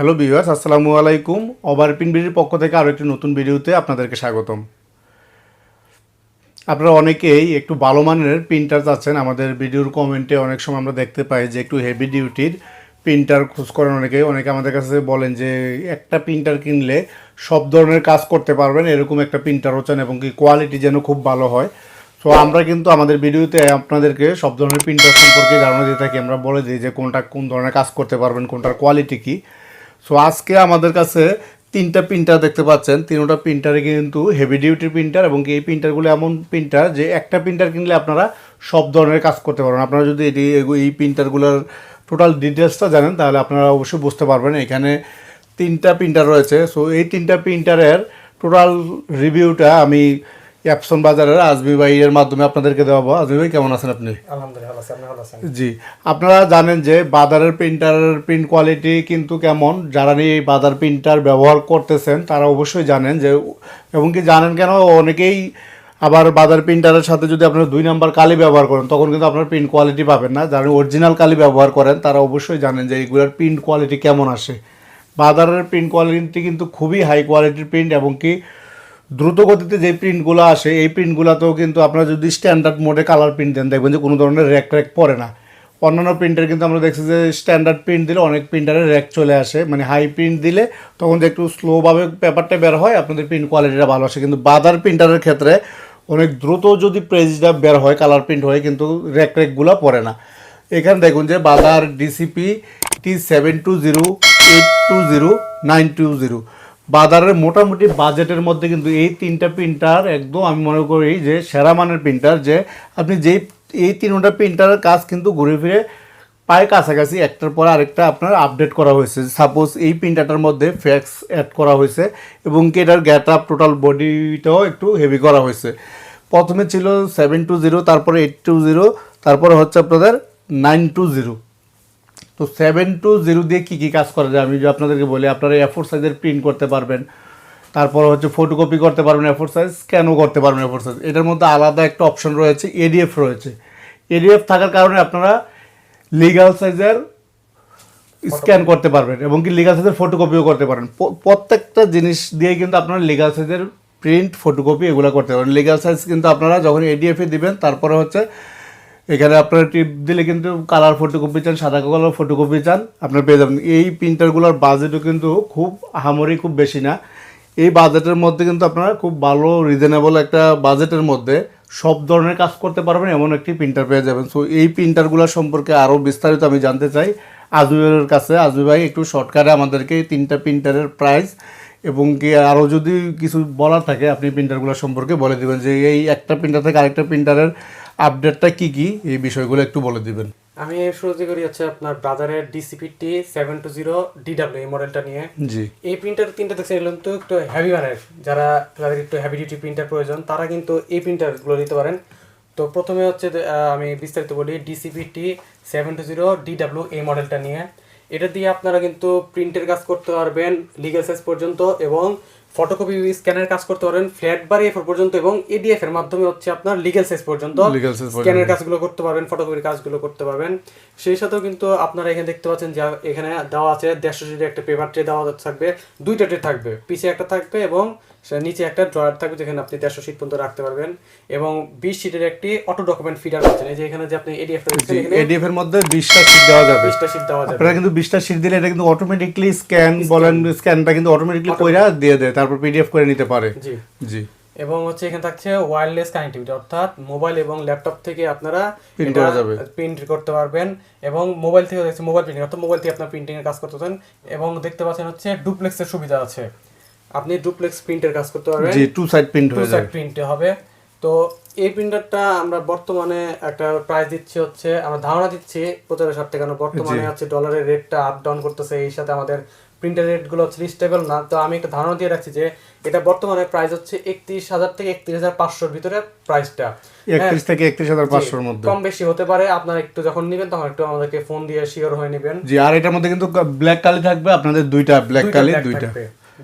Hello viewers আসসালামু আলাইকুম। Over pin বিডির পক্ষ থেকে আরও একটি নতুন ভিডিওতে আপনাদেরকে স্বাগতম। আপনারা অনেকেই একটু ভালো মানের প্রিন্টার চাচ্ছেন। আমাদের ভিডিওর কমেন্টে অনেক সময় আমরা দেখতে পাই যে একটু হেভি ডিউটির প্রিন্টার খোঁজ করেন অনেকে অনেকে আমাদের কাছে বলেন যে একটা প্রিন্টার কিনলে সব ধরনের কাজ করতে পারবেন, এরকম একটা প্রিন্টার হচ্ছেন এবং কি কোয়ালিটি যেন খুব ভালো হয়। সো আমরা কিন্তু আমাদের ভিডিওতে আপনাদেরকে সব ধরনের প্রিন্টার সম্পর্কে ধারণা দিয়ে থাকি। আমরা বলে দিই যে কোনটা কোন ধরনের কাজ করতে পারবেন, কোনটার কোয়ালিটি কী। সো আজকে আমাদের কাছে তিনটা প্রিন্টার দেখতে পাচ্ছেন। তিনটা প্রিন্টারে কিন্তু হেভি ডিউটির প্রিন্টার এবং এই প্রিন্টারগুলো এমন প্রিন্টার যে একটা প্রিন্টার কিনলে আপনারা সব ধরনের কাজ করতে পারবেন। আপনারা যদি এটি এই প্রিন্টারগুলোর টোটাল ডিটেলসটা জানেন, তাহলে আপনারা অবশ্যই বুঝতে পারবেন। এখানে তিনটা প্রিন্টার রয়েছে। সো এই তিনটা প্রিন্টারের টোটাল রিভিউটা আমি অ্যাপসন বাজারের আজমি ভাইয়ের মাধ্যমে আপনাদেরকে দেওয়াবো। আজমি ভাই কেমন আছেন আপনি? জি। আপনারা জানেন যে বাজারের প্রিন্টারের প্রিন্ট কোয়ালিটি কিন্তু কেমন? যারা নিয়ে এই বাজার প্রিন্টার ব্যবহার করতেছেন তারা অবশ্যই জানেন যে এবং কি জানেন কেন? অনেকেই আবার বাজার প্রিন্টারের সাথে যদি আপনারা দুই নাম্বার কালি ব্যবহার করেন তখন কিন্তু আপনার প্রিন্ট কোয়ালিটি পাবেন না। যারা অরিজিনাল কালি ব্যবহার করেন তারা অবশ্যই জানেন যে এইগুলোর প্রিন্ট কোয়ালিটি কেমন আসে। বাজারের প্রিন্ট কোয়ালিটি কিন্তু খুবই হাই কোয়ালিটির প্রিন্ট এবং কি দ্রুত গতিতে যে প্রিন্টগুলো আসে, এই প্রিন্টগুলোতেও কিন্তু আপনারা যদি স্ট্যান্ডার্ড মোডে কালার প্রিন্ট দেন, দেখবেন যে কোনো ধরনের র্যাক ট্র্যাক পড়ে না। অন্যান্য প্রিন্টার কিন্তু আমরা দেখছি যে স্ট্যান্ডার্ড প্রিন্ট দিলে অনেক প্রিন্টারের র্যাক চলে আসে। মানে হাই প্রিন্ট দিলে তখন যে একটু স্লোভাবে পেপারটা বের হয়, আপনাদের প্রিন্ট কোয়ালিটিটা ভালো আসে। কিন্তু বাদার প্রিন্টারের ক্ষেত্রে অনেক দ্রুত যদি পেজটা বের হয় কালার প্রিন্ট হয়, কিন্তু র্যাক ট্র্যাকগুলো পড়ে না। এখানে দেখুন যে Brother DCP T seven two zero eight two zero nine two zero বাজারের মোটামুটি বাজেটের মধ্যে কিন্তু এই তিনটা প্রিন্টার একদম আমি মনে করি যে সেরা মানের প্রিন্টার যে আপনি যেই, এই তিনটা প্রিন্টারের কাজ কিন্তু ঘুরে ফিরে প্রায় কাছাকাছি, একটার পর আরেকটা আপনার আপডেট করা হয়েছে। সাপোজ এই প্রিন্টারটার মধ্যে ফ্যাক্স অ্যাড করা হয়েছে এবং কি এটার গ্যাট আপ টোটাল বডিটাও একটু হেভি করা হয়েছে। প্রথমে ছিল সেভেন টু জিরো তারপরে এইট টু জিরো তারপরে হচ্ছে আপনাদের নাইন টু জিরো তো সেভেন টু জিরো দিয়ে কী কী কাজ করা যায়? আমি যদি আপনাদেরকে বলি আপনারা এফোর সাইজের প্রিন্ট করতে পারবেন। তারপর হচ্ছে ফটোকপি করতে পারবেন এফোর সাইজ স্ক্যানও করতে পারবেন এফোর সাইজ এটার মধ্যে আলাদা একটা অপশন রয়েছে এডিএফ রয়েছে। এডিএফ থাকার কারণে আপনারা লিগাল সাইজের স্ক্যান করতে পারবেন এবং কি লিগাল সাইজের ফটোকপিও করতে পারেন। প্রত্যেকটা জিনিস দিয়ে কিন্তু আপনারা লিগাল সাইজের প্রিন্ট ফটোকপি এগুলো করতে পারেন লিগাল সাইজ কিন্তু আপনারা যখন এডিএফে দিবেন তারপরে হচ্ছে এখানে আপনারা টিপ দিলে কিন্তু কালার ফটোকপি চান, সাদা কালার ফটোকপি চান, আপনার পেয়ে যাবেন। এই প্রিন্টারগুলোর বাজেটও কিন্তু খুব আহামরি খুব বেশি না। এই বাজেটের মধ্যে কিন্তু আপনারা খুব ভালো রিজনেবল একটা বাজেটের মধ্যে সব ধরনের কাজ করতে পারবেন, এমন একটি প্রিন্টার পেয়ে যাবেন। সো এই প্রিন্টারগুলো সম্পর্কে আরও বিস্তারিত আমি জানতে চাই আজমিরের কাছে। আজমি ভাই, একটু শর্টকাটে আমাদেরকে তিনটা প্রিন্টারের প্রাইস এবং কি আরও যদি কিছু বলার থাকে, আপনি প্রিন্টারগুলো সম্পর্কে বলে দেবেন যে এই একটা প্রিন্টার থেকে আরেকটা প্রিন্টারের আপডেটটা কি কি? এই বিষয়গুলো একটু বলে দিবেন। আমি শুরুতে করি হচ্ছে আপনার ব্রাদারের DCP T seven two zero DW এই মডেলটা নিয়ে। জি। এই প্রিন্টার তিনটা দেখছি এগুলো কিন্তু একটু হেভি মানের যারা যাদের একটু হেভি ডিউটি প্রিন্টার প্রয়োজন তারা কিন্তু এই প্রিন্টারগুলো নিতে পারেন। তো প্রথমে হচ্ছে আমি বিস্তারিত বলি DCP T seven two zero DW এই মডেলটা নিয়ে। এটা দিয়ে আপনারা কিন্তু প্রিন্টের কাজ করতে পারবেন লিগাল সাইজ পর্যন্ত এবং ফটোকপি স্ক্যানের কাজ করতে পারেন ফ্ল্যাট বার এফ পর্যন্ত এবং এডিএফ এর মাধ্যমে হচ্ছে আপনার লিগ্যাল সাইজ পর্যন্ত। স্ক্যানের কাজগুলো করতে পারবেন ফটোকপির কাজগুলো করতে পারবেন সেই সাথেও কিন্তু আপনারা এখানে দেখতে পাচ্ছেন যে এখানে দেওয়া আছে দেড়শো সিটের একটা পেপার ট্রে দেওয়া থাকবে দুইটা ট্রে থাকবে পিছিয়ে একটা থাকবে এবং সে নিচে একটা ড্রয়ার থাকবে যেখানে আপনি দেড়শো সিট পর্যন্ত রাখতে পারবেন। এবং বিশ সিটের একটি অটো ডকুমেন্ট ফিডার পাচ্ছেন এই যে এখানে যে আপনি এডিএফ এডিএফ এর মধ্যে বিশটা সিট দেওয়া যাবে। বিশটা সিট দেওয়া যাবে। আপনারা কিন্তু বিশটা সিট দিলে এটা কিন্তু অটোমেটিকলি স্ক্যান বলেন স্ক্যানটা কিন্তু অটোমেটিকলি কইরা দিয়ে দেয় তারপর পিডিএফ করে নিতে পারে। জি। জি। এবং হচ্ছে এখানে থাকছে ওয়্যারলেস কানেক্টিভিটি অর্থাৎ মোবাইল এবং ল্যাপটপ থেকে আপনারা প্রিন্ট করা যাবে। প্রিন্ট করতে পারবেন। এবং মোবাইল থেকে দেখছে মোবাইল প্রিন্টিং অর্থাৎ মোবাইল থেকে আপনার প্রিন্টিং এর কাজ করতে পারেন এবং দেখতে পাচ্ছেন হচ্ছে ডুপ্লেক্সের সুবিধা আছে। আপনি ডুপ্লেক্স প্রিন্টের কাজ করতে পারবেন। জি টু সাইড প্রিন্ট টু হয়ে সাইড যাবে। প্রিন্টে হবে। তো এই প্রিন্টারটা আমরা বর্তমানে একটা প্রাইস দিচ্ছি হচ্ছে আমরা ধারণা দিচ্ছি প্রচারের স্বার্থে কারণ বর্তমানে হচ্ছে ডলারের রেটটা আপ ডাউন করতেছে এই সাথে আমাদের প্রিন্টার রেটগুলো হচ্ছে স্টেবল না। তো আমি একটা ধারণা দিয়ে রাখছি যে এটা বর্তমানে প্রাইস হচ্ছে একত্রিশ হাজার থেকে একত্রিশ হাজার পাঁচশোর ভিতরে প্রাইসটা একত্রিশ থেকে একত্রিশ হাজার পাঁচশোর মধ্যে। কম বেশি হতে পারে আপনারা একটু যখন নেবেন তখন একটু আমাদেরকে ফোন দিয়ে শিওর হয়ে নেবেন। জি আর এটার মধ্যে কিন্তু ব্ল্যাক কালি থাকবে আপনাদের দুইটা ব্ল্যাক কালি দুইটা।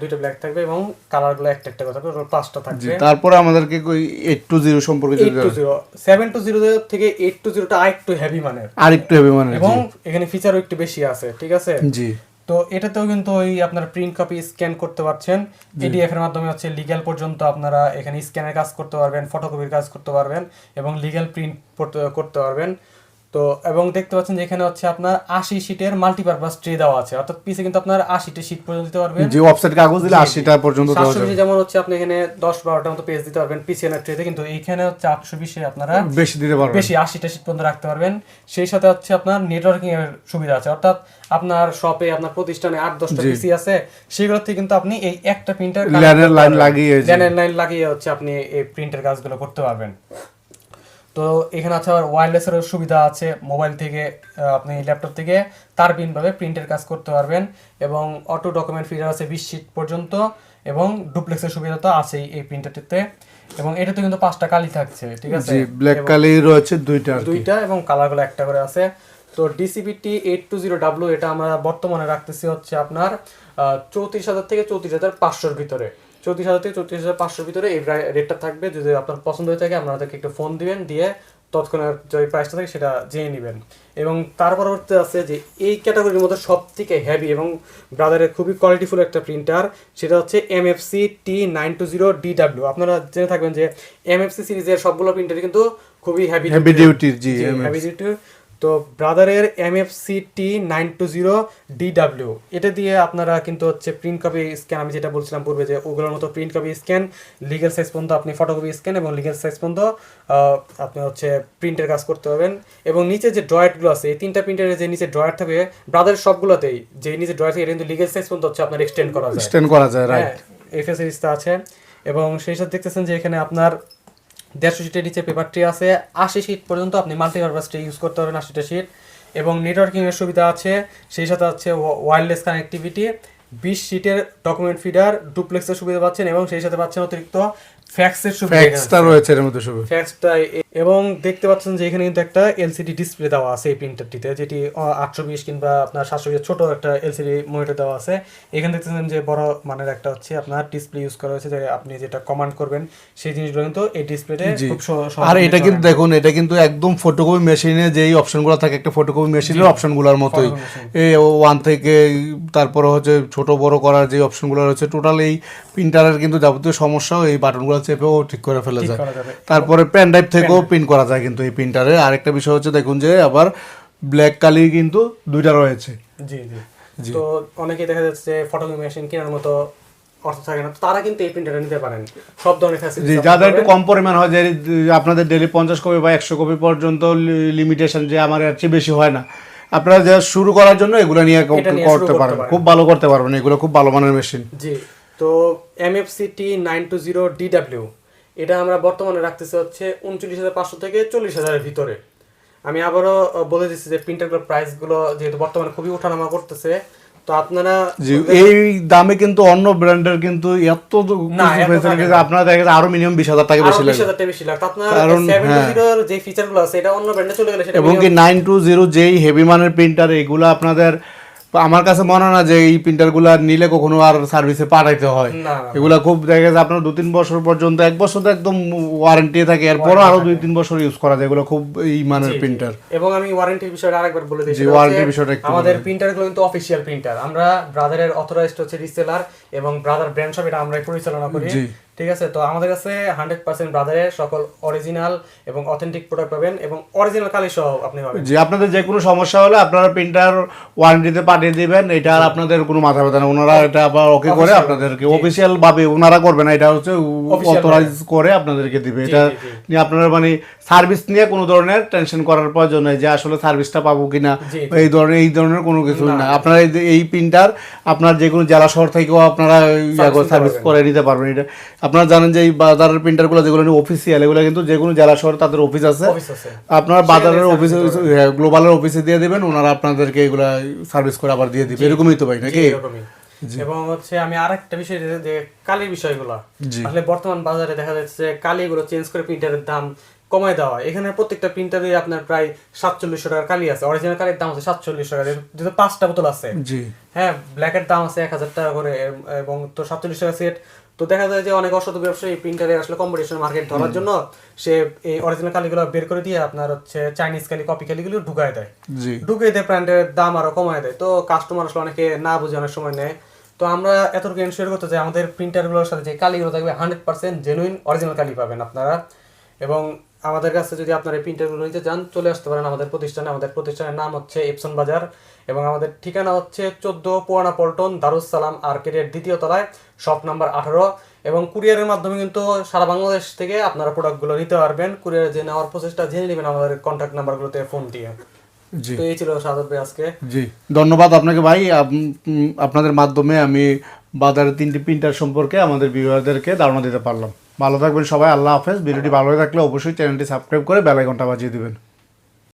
দুইটা ব্ল্যাক থাকবে এবং কালারগুলো একটা একটা পাঁচটা থাকবে। তারপরে আমাদেরকে এইট টু জিরো সম্পর্কে eight two zero seven two zero থেকে এইট টু জিরোটা আর একটু হেভি মানের। আর একটু মানে এবং এখানে ফিচারও একটু বেশি আছে ঠিক আছে? জি। তো এটাতেও কিন্তু ওই আপনার প্রিন্ট কপি স্ক্যান করতে পারছেন। এডিএফ এর মাধ্যমে হচ্ছে লিগ্যাল পর্যন্ত আপনারা এখানে স্ক্যানের কাজ করতে পারবেন ফটোকপির কাজ করতে পারবেন এবং লিগ্যাল প্রিন্ট করতে পারবেন। তো এবং দেখতে পাচ্ছেন যে এখানে হচ্ছে আপনার আশি শিটের মাল্টিপারপাস ট্রে দেওয়া আছে। অর্থাৎ পিসে কিন্তু আপনার আশিটা শিট পর্যন্ত দিতে পারবেন। যে ওয়েবসাইট কাগজ দিলে আশিটা পর্যন্ত দেওয়া যাবে। যেমন হচ্ছে আপনি এখানে দশ বারোটার মতো পেজ দিতে পারবেন পিসিএন ট্রেতে কিন্তু এইখানে হচ্ছে আটশো বিশে আপনারা বেশি দিতে পারবেন। বেশি আশিটা সিট পর্যন্ত রাখতে পারবেন। সেই সাথে হচ্ছে আপনার নেটওয়ার্কিং এর সুবিধা আছে। অর্থাৎ আপনার শপে আপনার প্রতিষ্ঠানে আট দশটা পিসি আছে। সেগুলো থেকে কিন্তু আপনি এই একটা প্রিন্টার ল্যানের লাইন লাগিয়ে ল্যানের লাইন লাগিয়ে হচ্ছে আপনি এই প্রিন্টের কাজগুলো করতে পারবেন। তো এখানে আছে আবার ওয়্যারলেসেরও সুবিধা আছে। মোবাইল থেকে আপনি ল্যাপটপ থেকে তার ভাবে প্রিন্টের কাজ করতে পারবেন এবং অটো ডকুমেন্ট ফিডার আছে বিশ শিট পর্যন্ত এবং ডুপ্লেক্সের সুবিধা তো আছেই এই প্রিন্টারটিতে এবং এটাতে কিন্তু পাঁচটা কালি থাকছে ঠিক আছে? ব্ল্যাক কালি রয়েছে দুইটা দুইটা এবং কালারগুলো একটা করে আছে। তো DCP T eight two zero W এটা আমরা বর্তমানে রাখতেছি হচ্ছে আপনার চৌত্রিশ হাজার থেকে চৌত্রিশ হাজার পাঁচশোর ভিতরে। চৌত্রিশ হাজার থেকে চৌত্রিশ হাজার পাঁচশোর ভিতরে এই রেটটা থাকবে। যদি আপনার পছন্দ হয়ে থাকে আপনাদেরকে একটু ফোন দিবেন দিয়ে তৎক্ষণাৎ যে প্রাইসটা থাকে সেটা জেনে নেবেন। এবং তার পরবর্তীতে আছে যে এই ক্যাটাগরির মধ্যে সব থেকে হ্যাভি এবং ব্রাদারের খুবই কোয়ালিটিফুল একটা প্রিন্টার সেটা হচ্ছে M F C T nine two zero DW আপনারা জেনে থাকবেন যে এম এফ সি সিরিজের সবগুলো প্রিন্টারই কিন্তু খুবই হেভি হেভি ডিউটির জি হেভি ডিউটি তো ব্রাদারের MFC T nine two zero DW এটা দিয়ে আপনারা কিন্তু হচ্ছে প্রিন্ট কপি স্ক্যান আমি যেটা বলছিলাম পূর্বে যে ওগুলোর মতো print copy scan legal size পর্যন্ত আপনি ফটোকপি স্ক্যান এবং লিগেল সাইজ পর্যন্ত আপনি হচ্ছে প্রিন্টের কাজ করতে পারবেন। এবং নিচে যে ড্রয়ারগুলো আছে এই তিনটা প্রিন্টারের যে নিচে ড্রয়ার থাকবে ব্রাদারের সবগুলোতেই যে নিচে ড্রয়ার থাকে এটা কিন্তু লিগেল সাইজ পর্যন্ত হচ্ছে আপনার এক্সটেন্ড করা যায়। স্ট্যান্ড করা যায় রাইট এই ফেসিলিটিসটা আছে। এবং সেই সাথে দেখতেছেন যে এখানে আপনার দেড়শো শিটের নিচে পেপারটি ট্রি আছে। আশি শিট পর্যন্ত আপনি মাল্টিপারপাস ট্রি ইউজ করতে পারবেন আশিটা শিট এবং নেটওয়ার্কিংয়ের সুবিধা আছে সেই সাথে আছে ওয়্যারলেস কানেক্টিভিটি বিশ শিটের ডকুমেন্ট ফিডার ডুপ্লেক্সের সুবিধা পাচ্ছেন এবং সেই সাথে পাচ্ছেন অতিরিক্ত ফ্যাক্সের সুবিধা। ফ্যাক্সটা রয়েছে এর মধ্যে ফ্যাক্সটা এবং দেখতে পাচ্ছেন যে এখানে কিন্তু একটা এলসিডি ডিসপ্লে দেওয়া আছে এই প্রিন্টারটিতে যেটি আটশো বিশ কিংবা আপনার সাতশো বিশ ছোট একটা এলসিডি মনিটর দেওয়া আছে। এখানে দেখতেছেন যে বড় মানের একটা হচ্ছে আপনার ডিসপ্লে ইউজ করা হয়েছে যে আপনি যেটা কমান্ড করবেন সেই জিনিসগুলো কিন্তু এই ডিসপ্লেতে খুব আর এটা কিন্তু দেখুন এটা কিন্তু একদম ফটোকপি মেশিনে যেই অপশনগুলো থাকে একটা ফটোকপি মেশিনের অপশনগুলোর মতোই। এই ওয়ান থেকে তারপরে হচ্ছে ছোট বড় করার যে অপশনগুলো রয়েছে টোটাল এই প্রিন্টারের কিন্তু যাবতীয় সমস্যাও এই বাটনগুলো চেপেও ঠিক করে ফেলা যায়। তারপরে পেন ড্রাইভ থেকেও প্রিন্ট করা যায় কিন্তু এই প্রিন্টারে আরেকটা বিষয় হচ্ছে দেখুন যে আবার ব্ল্যাক কালি কিন্তু দুইটা রয়েছে। জি জি। তো অনেকেই দেখা যাচ্ছে ফটোকপি মেশিন কেনার মতো অর্থ থাকে না। তারা কিন্তু এই প্রিন্টারটা নিতে পারেন। সব ধরনের জি ফ্যাসিলিটি যাদের একটু কম পরিমাণ হয় যে আপনাদের ডেলি পঞ্চাশ কপি বা একশো কপি পর্যন্ত লিমিটেশন যে আমার এর চেয়ে বেশি হয় না। আপনারা যা শুরু করার জন্য এগুলো নিয়ে করতে পারেন। খুব ভালো করতে পারবেন। এগুলো খুব ভালো মানের মেশিন জি। তো MFC T nine two zero DW এটা আমরা বর্তমানে রাখতেছি হচ্ছে উনচল্লিশ হাজার পাঁচশো থেকে চল্লিশ হাজারের ভিতরে। আমি আবারও বলে দিচ্ছি যে প্রিন্টারগুলোর প্রাইসগুলো যেহেতু বর্তমানে খুবই ওঠানামা করতেছে তো আপনারা এই দামে কিন্তু অন্য ব্র্যান্ডের কিন্তু এত আপনারা দেখেন আরও মিনিমাম বিশ হাজার টাকা বেশি লাগে বেশি লাগতো আপনার যে ফিচারগুলো আছে এটা অন্য ব্র্যান্ডে চলে গেলে সেটা এবং কি নাইন টু জিরো যেই হেভি মানের প্রিন্টার এগুলো আপনাদের আমার কাছে মনে না যে এই প্রিন্টারগুলো নিলে কখনো আর সার্ভিসে পাঠাইতে হয়। এগুলা খুব দেখা যাচ্ছে আপনার দু তিন বছর পর্যন্ত এক বছর তো একদম ওয়ারেন্টি থাকে এরপরও আরও দুই তিন বছর ইউজ করা যায় এগুলো খুব এই মানের প্রিন্টার এবং আমি ওয়ারেন্টির বিষয়টা আরেকবার বলে দিই warranty হচ্ছে বিষয়টা একটু আমাদের প্রিন্টারগুলো কিন্তু অফিসিয়াল প্রিন্টার আমরা ব্রাদারের অথরাইজড হচ্ছে রিসেলার এবং ব্রাদার ব্র্যান্ড শপ এটা আমরাই পরিচালনা করি। ঠিক আছে? তো আমাদের কাছে হান্ড্রেড পার্সেন্ট ব্রাদারের সকল অরিজিনাল এবং অথেন্টিক প্রোডাক্ট পাবেন এবং অরিজিনাল কালি সহ আপনি পাবেন। যে আপনাদের যে কোনো সমস্যা হলে আপনারা প্রিন্টার ওয়ারেন্টিতে পাঠিয়ে দিবেন। এটা আর আপনাদের কোনো মাথা ব্যথা না ওনারা এটা আবার ওকে করে আপনাদেরকে অফিসিয়াল ভাবে ওনারা করবে না। এটা হচ্ছে অথরাইজ করে আপনাদেরকে দিবে। এটা। নিয়ে আপনারা মানে সার্ভিস নিয়ে কোনো ধরনের টেনশন করার প্রয়োজন নেই। যে আসলে সার্ভিসটা পাবো কিনা এই ধরনের এই ধরনের কোনো কিছু না আপনারা এই প্রিন্টার আপনার যে কোনো জেলা শহর থেকেও আপনারা সার্ভিস করে নিতে পারবেন। এটা আপনারা জানেন যে এই বাজারের প্রিন্টারগুলো যেগুলো অফিসিয়াল এগুলো কিন্তু যে কোনো জেলা শহরে তাদের অফিস আছে। আপনার বাজারের অফিসে গ্লোবালের অফিসে দিয়ে দিবেন ওনারা আপনাদেরকে এগুলা সার্ভিস করে আবার দিয়ে দিবে। এরকমই তো ভাই নাকি? এবং হচ্ছে আমি আরেকটা বিষয় যে- কালির বিষয়গুলো। আসলে বর্তমান বাজারে দেখা যাচ্ছে যে কালিগুলো চেঞ্জ করে প্রিন্টারের দাম কমায় দেওয়া। এখানে প্রত্যেকটা প্রিন্টারে আপনার প্রায় সাতচল্লিশশো টাকার কালি আছে। অরিজিনাল কালির দাম আছে সাতচল্লিশ টাকা। যেহেতু পাঁচটা বোতল আছে। জি। হ্যাঁ ব্ল্যাকের দাম আছে এক হাজার টাকা করে এবং তো সাতচল্লিশ টাকা সেট তো দেখা যায় যে অনেক অসাধু ব্যবসায়ী প্রিন্টারে আসলে কম্পিটিশন মার্কেট ধরার জন্য সে এই অরিজিনাল কালিগুলো বের করে দিয়ে আপনার হচ্ছে চাইনিজ কালি কপি কালিগুলো ঢুকায় দেয়। জি। ঢুকে দেয় ব্র্যান্ডের দাম আরও কমায় দেয়। তো কাস্টমার আসলে অনেকে না বুঝে অনেক সময় নেয়। তো আমরা এতটুকু এনশিওর করতে চাই আমাদের প্রিন্টারগুলোর সাথে যে কালিগুলো থাকবে হান্ড্রেড পার্সেন্ট জেনুইন অরিজিনাল কালি পাবেন আপনারা। এবং আমাদের কাছে যদি আপনারা এই প্রিন্টারগুলো নিতে চান চলে আসতে পারেন আমাদের প্রতিষ্ঠানে। আমাদের প্রতিষ্ঠানের নাম হচ্ছে এপসন বাজার এবং আমাদের ঠিকানা হচ্ছে চোদ্দ পুরানা পল্টন দারুসালাম আর্কেটের দ্বিতীয় তলায়। শপ নাম্বার আঠারো এবং কুরিয়ারের মাধ্যমে কিন্তু সারা বাংলাদেশ থেকে আপনারা প্রোডাক্টগুলো নিতে পারবেন। কুরিয়ারে যে নেওয়ার প্রসেসটা জেনে নেবেন আমাদের কন্ট্যাক্ট নাম্বারগুলোতে ফোন দিয়ে। জি। তো এই ছিল সাদত ভাই আজকে। জি। ধন্যবাদ আপনাকে ভাই। আপনাদের মাধ্যমে আমি বাজারের তিনটি প্রিন্টার সম্পর্কে আমাদের ভিউয়ারদেরকে ধারণা দিতে পারলাম। ভালো থাকবেন সবাই। আল্লাহ হাফেজ। ভিডিওটি ভালো থাকলে অবশ্যই চ্যানেলটি সাবস্ক্রাইব করে বেল আইকনটা বাজিয়ে দিবেন।